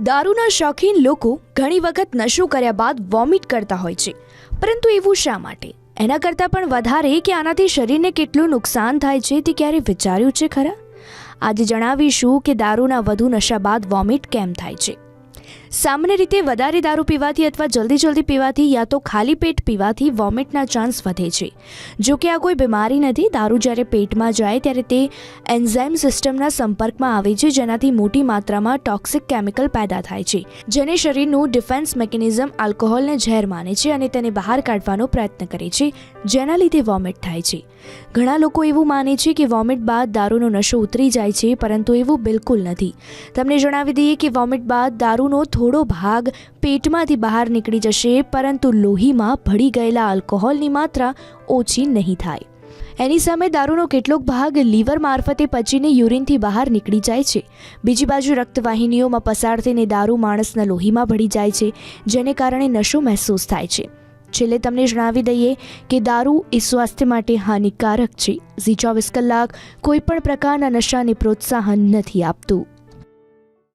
દારૂના શોખીન લોકો ઘણી વખત નશો કર્યા બાદ વોમિટ કરતા હોય છે. પરંતુ એવું શા માટે? એના કરતાં પણ વધારે કે આનાથી શરીરને કેટલું નુકસાન થાય છે તે ક્યારે વિચાર્યું છે ખરા? આજે જણાવીશું કે દારૂના વધુ નશા બાદ વોમિટ કેમ થાય છે. સામાન્ય રીતે વધારે દારૂ પીવાથી અથવા જલ્દી જલ્દી પીવાથી યા તો ખાલી પેટ પીવાથી વોમિટના ચાન્સ વધે છે. જો કે આ કોઈ બીમારી નથી, દારૂ જ્યારે પેટમાં જાય ત્યારે તે એન્ઝાઇમ સિસ્ટમના સંપર્કમાં આવે છે, જેનાથી મોટી માત્રામાં ટોક્સિક કેમિકલ પેદા થાય છે, જેને શરીરનું ડિફેન્સ મેકેનિઝમ આલ્કોહોલને ઝેર માને છે અને તેને બહાર કાઢવાનો પ્રયત્ન કરે છે, જેના લીધે વોમિટ થાય છે. ઘણા લોકો એવું માને છે કે વોમિટ બાદ દારૂનો નશો ઉતરી જાય છે, પરંતુ એવું બિલકુલ નથી. તમને જણાવી દઈએ કે વોમિટ બાદ દારૂનો થોડો ભાગ પેટમાંથી બહાર નીકળી જશે, પરંતુ લોહીમાં ભળી ગયેલા આલ્કોહોલની માત્રા ઓછી નહીં થાય. એની સામે દારૂનો કેટલોક ભાગ લીવર મારફતે પચીને યુરિનથી બહાર નીકળી જાય છે. બીજી બાજુ રક્તવાહિનીઓમાં પસાર થઈને દારૂ માણસના લોહીમાં ભળી જાય છે, જેને કારણે નશો મહેસૂસ થાય છે. છેલ્લે તમને જણાવી દઈએ કે દારૂ એ સ્વાસ્થ્ય માટે હાનિકારક છે. ઝી ચોવીસ કલાક કોઈપણ પ્રકારના નશાને પ્રોત્સાહન નથી આપતું.